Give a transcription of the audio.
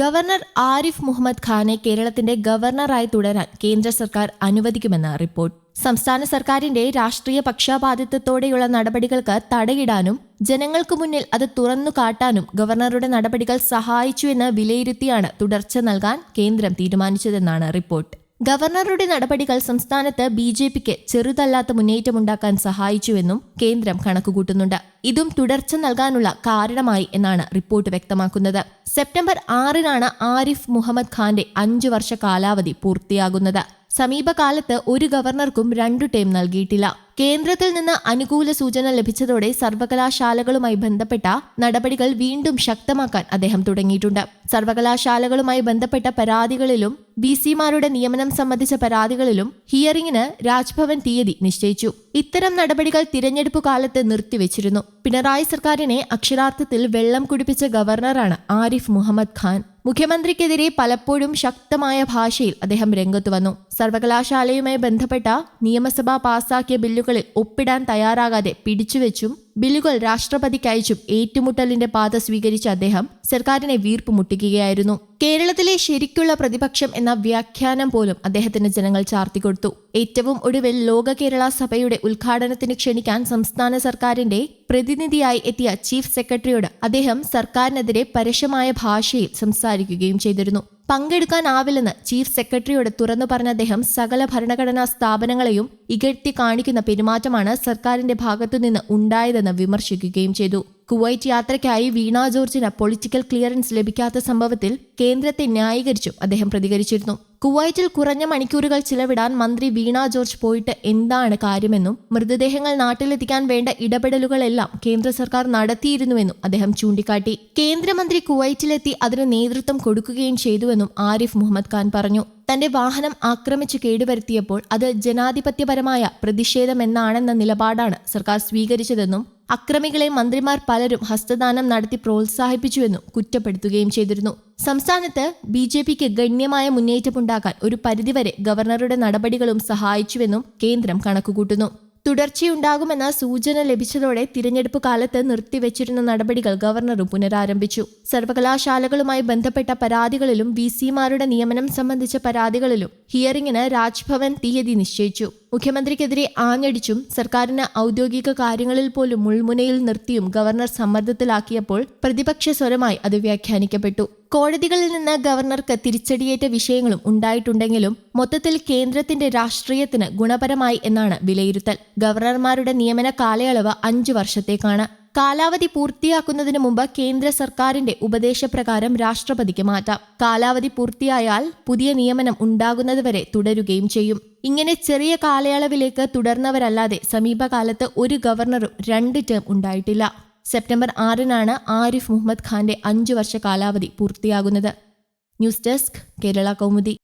Governor Arif Muhammad ഖാനെ കേരളത്തിന്റെ ഗവർണറായി തുടരാൻ കേന്ദ്ര സർക്കാർ അനുവദിക്കുമെന്ന് റിപ്പോർട്ട്. സംസ്ഥാന സർക്കാരിന്റെ രാഷ്ട്രീയ പക്ഷപാതിത്വത്തോടെയുള്ള നടപടികൾക്ക് തടയിടാനും ജനങ്ങൾക്ക് മുന്നിൽ അത് തുറന്നു കാട്ടാനും ഗവർണറുടെ നടപടികൾ സഹായിച്ചു സഹായിച്ചുവെന്ന് വിലയിരുത്തിയാണ് തുടർച്ച നൽകാൻ കേന്ദ്രം തീരുമാനിച്ചതെന്നാണ് റിപ്പോർട്ട്. ഗവർണറുടെ നടപടികൾ സംസ്ഥാനത്ത് ബി ജെ പിക്ക് ചെറുതല്ലാത്ത മുന്നേറ്റമുണ്ടാക്കാൻ സഹായിച്ചുവെന്നും കേന്ദ്രം കണക്കുകൂട്ടുന്നുണ്ട്. ഇതും തുടർച്ച നൽകാനുള്ള കാരണമായി എന്നാണ് റിപ്പോർട്ട് വ്യക്തമാക്കുന്നത്. സെപ്റ്റംബർ ആറിനാണ് ആരിഫ് മുഹമ്മദ് ഖാന്റെ അഞ്ചു വർഷ കാലാവധി പൂർത്തിയാകുന്നത്. സമീപകാലത്ത് ഒരു ഗവർണർക്കും രണ്ടു ടേം നൽകിയിട്ടില്ല. കേന്ദ്രത്തിൽ നിന്ന് അനുകൂല സൂചന ലഭിച്ചതോടെ സർവകലാശാലകളുമായി ബന്ധപ്പെട്ട നടപടികൾ വീണ്ടും ശക്തമാക്കാൻ അദ്ദേഹം തുടങ്ങിയിട്ടുണ്ട്. സർവകലാശാലകളുമായി ബന്ധപ്പെട്ട പരാതികളിലും ബി സിമാരുടെ നിയമനം സംബന്ധിച്ച പരാതികളിലും ഹിയറിംഗിന് രാജ്ഭവൻ തീയതി നിശ്ചയിച്ചു. ഇത്തരം നടപടികൾ തിരഞ്ഞെടുപ്പ് കാലത്ത് നിർത്തിവെച്ചിരുന്നു. പിണറായി സർക്കാരിനെ അക്ഷരാർത്ഥത്തിൽ വെള്ളം കുടിപ്പിച്ച ഗവർണറാണ് ആരിഫ് മുഹമ്മദ് ഖാൻ. മുഖ്യമന്ത്രിക്കെതിരെ പലപ്പോഴും ശക്തമായ ഭാഷയിൽ അദ്ദേഹം രംഗത്തു വന്നു. സർവകലാശാലയുമായി ബന്ധപ്പെട്ട നിയമസഭ പാസാക്കിയ ബില്ലുകളിൽ ഒപ്പിടാൻ തയ്യാറാകാതെ പിടിച്ചുവെച്ചും ബില്ലുകൾ രാഷ്ട്രപതിക്ക് അയച്ചും ഏറ്റുമുട്ടലിന്റെ പാത സ്വീകരിച്ച അദ്ദേഹം സർക്കാരിനെ വീർപ്പ് മുട്ടിക്കുകയായിരുന്നു. കേരളത്തിലെ ശരിക്കുള്ള പ്രതിപക്ഷം എന്ന വ്യാഖ്യാനം പോലും അദ്ദേഹത്തിന് ജനങ്ങൾ ചാർത്തിക്കൊടുത്തു ഏറ്റവും ഒടുവിൽ ലോക കേരള സഭയുടെ ഉദ്ഘാടനത്തിന് ക്ഷണിക്കാൻ സംസ്ഥാന സർക്കാരിന്റെ പ്രതിനിധിയായി എത്തിയ ചീഫ് സെക്രട്ടറിയോട് അദ്ദേഹം സർക്കാരിനെതിരെ പരസ്യമായ ഭാഷയിൽ സംസാരിക്കുകയും ചെയ്തിരുന്നു. പങ്കെടുക്കാനാവില്ലെന്ന് ചീഫ് സെക്രട്ടറിയോട് തുറന്നു പറഞ്ഞ അദ്ദേഹം സകല ഭരണഘടനാ സ്ഥാപനങ്ങളെയും ഇകഴ്ത്തി കാണിക്കുന്ന പെരുമാറ്റമാണ് സർക്കാരിന്റെ ഭാഗത്തുനിന്ന് ഉണ്ടായതെന്ന് വിമർശിക്കുകയും ചെയ്തു. കുവൈറ്റ് യാത്രയ്ക്കായി വീണ ജോർജിന് പൊളിറ്റിക്കൽ ക്ലിയറൻസ് ലഭിക്കാത്ത സംഭവത്തിൽ കേന്ദ്രത്തെ ന്യായീകരിച്ചും അദ്ദേഹം പ്രതികരിച്ചിരുന്നു. കുവൈറ്റിൽ കുറഞ്ഞ മണിക്കൂറുകൾ ചിലവിടാൻ മന്ത്രി വീണ ജോർജ് പോയിട്ട് എന്താണ് കാര്യമെന്നും മൃതദേഹങ്ങൾ നാട്ടിലെത്തിക്കാൻ വേണ്ട ഇടപെടലുകളെല്ലാം കേന്ദ്ര സർക്കാർ നടത്തിയിരുന്നുവെന്നും അദ്ദേഹം ചൂണ്ടിക്കാട്ടി. കേന്ദ്രമന്ത്രി കുവൈറ്റിലെത്തി അതിന് നേതൃത്വം കൊടുക്കുകയും ചെയ്തുവെന്നും ആരിഫ് മുഹമ്മദ് ഖാൻ പറഞ്ഞു. തന്റെ വാഹനം ആക്രമിച്ചു കേടുവരുത്തിയപ്പോൾ അത് ജനാധിപത്യപരമായ പ്രതിഷേധമെന്നാണെന്ന നിലപാടാണ് സർക്കാർ സ്വീകരിച്ചതെന്നും അക്രമികളെ മന്ത്രിമാർ പലരും ഹസ്തദാനം നടത്തി പ്രോത്സാഹിപ്പിച്ചുവെന്നും കുറ്റപ്പെടുത്തുകയും ചെയ്തിരുന്നു. സംസ്ഥാനത്ത് ബി ജെ പിക്ക് ഗണ്യമായ മുന്നേറ്റമുണ്ടാക്കാൻ ഒരു പരിധിവരെ ഗവർണറുടെ നടപടികളും സഹായിച്ചുവെന്നും കേന്ദ്രം കണക്കുകൂട്ടുന്നു. തുടർച്ചയുണ്ടാകുമെന്ന സൂചന ലഭിച്ചതോടെ തിരഞ്ഞെടുപ്പ് കാലത്ത് നിർത്തിവെച്ചിരുന്ന നടപടികൾ ഗവർണറും പുനരാരംഭിച്ചു. സർവകലാശാലകളുമായി ബന്ധപ്പെട്ട പരാതികളിലും വി സിമാരുടെ നിയമനം സംബന്ധിച്ച പരാതികളിലും ഹിയറിംഗിന് രാജ്ഭവൻ തീയതി നിശ്ചയിച്ചു. മുഖ്യമന്ത്രിക്കെതിരെ ആഞ്ഞടിച്ചും സർക്കാരിന് ഔദ്യോഗിക കാര്യങ്ങളിൽ പോലും മുൾമുനയിൽ നിർത്തിയും ഗവർണർ സമ്മർദ്ദത്തിലാക്കിയപ്പോൾ പ്രതിപക്ഷ സ്വരമായി അത് വ്യാഖ്യാനിക്കപ്പെട്ടു. കോടതികളിൽ നിന്ന് ഗവർണർക്ക് തിരിച്ചടിയേറ്റ വിഷയങ്ങളും ഉണ്ടായിട്ടുണ്ടെങ്കിലും മൊത്തത്തിൽ കേന്ദ്രത്തിന്റെ രാഷ്ട്രീയത്തിന് ഗുണപരമായി എന്നാണ് വിലയിരുത്തൽ. ഗവർണർമാരുടെ നിയമന കാലയളവ് അഞ്ചു വർഷത്തേക്കാണ്. കാലാവധി പൂർത്തിയാക്കുന്നതിന് മുമ്പ് കേന്ദ്ര സർക്കാരിന്റെ ഉപദേശപ്രകാരം രാഷ്ട്രപതിക്ക് മാറ്റാം. കാലാവധി പൂർത്തിയായാൽ പുതിയ നിയമനം ഉണ്ടാകുന്നതുവരെ തുടരുകയും ചെയ്യും. ഇങ്ങനെ ചെറിയ കാലയളവിലേക്ക് തുടർന്നവരല്ലാതെ സമീപകാലത്ത് ഒരു ഗവർണറും രണ്ട് ടേം ഉണ്ടായിട്ടില്ല. സെപ്റ്റംബർ ആറിനാണ് ആരിഫ് മുഹമ്മദ് ഖാന്റെ അഞ്ചു വർഷ കാലാവധി പൂർത്തിയാകുന്നത്. News desk Kerala Kaumudi.